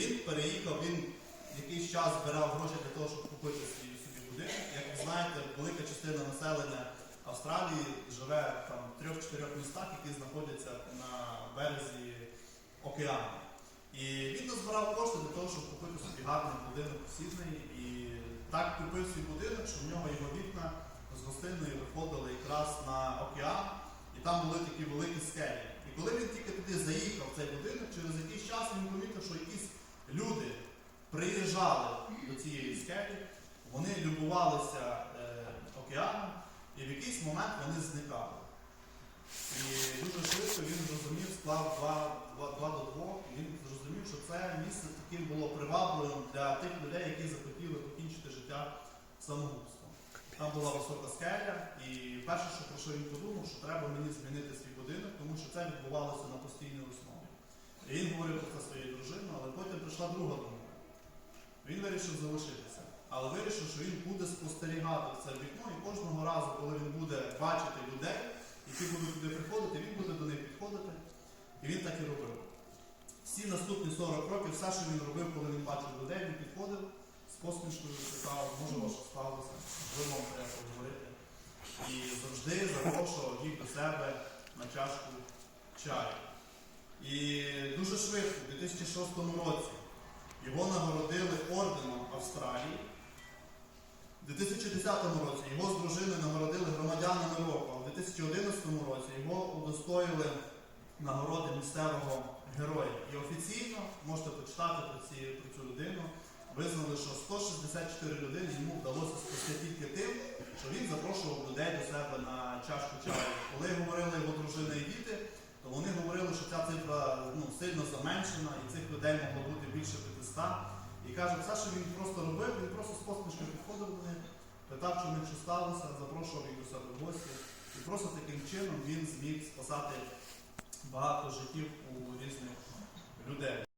він переїхав, він якийсь час збирав гроші для того, щоб купити свій собі будинок. Як ви знаєте, велика частина населення Австралії живе там в трьох-чотирьох містах, які знаходяться на березі океану. І він назбирав кошти для того, щоб купити собі гарний будинок у. І так купив свій будинок, що в нього його вікна з гостиною виходили якраз на океан, і там були такі великі скелі. І коли він тільки туди заїхав цей будинок, через якийсь час він приїжджали до цієї скелі, вони любувалися е, океаном, і в якийсь момент вони зникали. І дуже швидко він зрозумів, склав 2, до 2, і він зрозумів, що це місце таким було привабливим для тих людей, які захотіли покінчити життя самогубством. Там була висока скеля, і перше, що про що він подумав, що треба мені змінити свій будинок, тому що це відбувалося на постійній основі. І він говорив про це своєю дружиною, але потім прийшла друга думка. Він вирішив залишитися, але вирішив, що він буде спостерігати це вікно, і кожного разу, коли він буде бачити людей, які будуть туди приходити, він буде до них підходити. І він так і робив. Всі наступні 40 років, все, що він робив, коли він бачив людей, він підходив з посмішкою, питав, може що сталося, можливо, вам треба поговорити. І завжди запрошував їх до себе на чашку чаю. І дуже швидко, у 2006 році, його нагородили орденом Австралії. У 2010 році його з дружиною нагородили громадянами року, а в 2011 році його удостоїли нагороди місцевого героя. І офіційно можете почитати про, ці, про цю людину. Визнали, що 164 людини йому вдалося спасти тільки тим, що він запрошував людей до себе на чашку чаю. Коли говорили його дружина і діти, то вони говорили, що ця цифра ну, сильно заменшена, і цих людей могло бути більше 500. І каже, все, що він просто робив, він просто з посмішкою підходив до них, питав, що в що сталося, запрошував їх до себе в гості. І просто таким чином він зміг спасати багато життів у різних людей.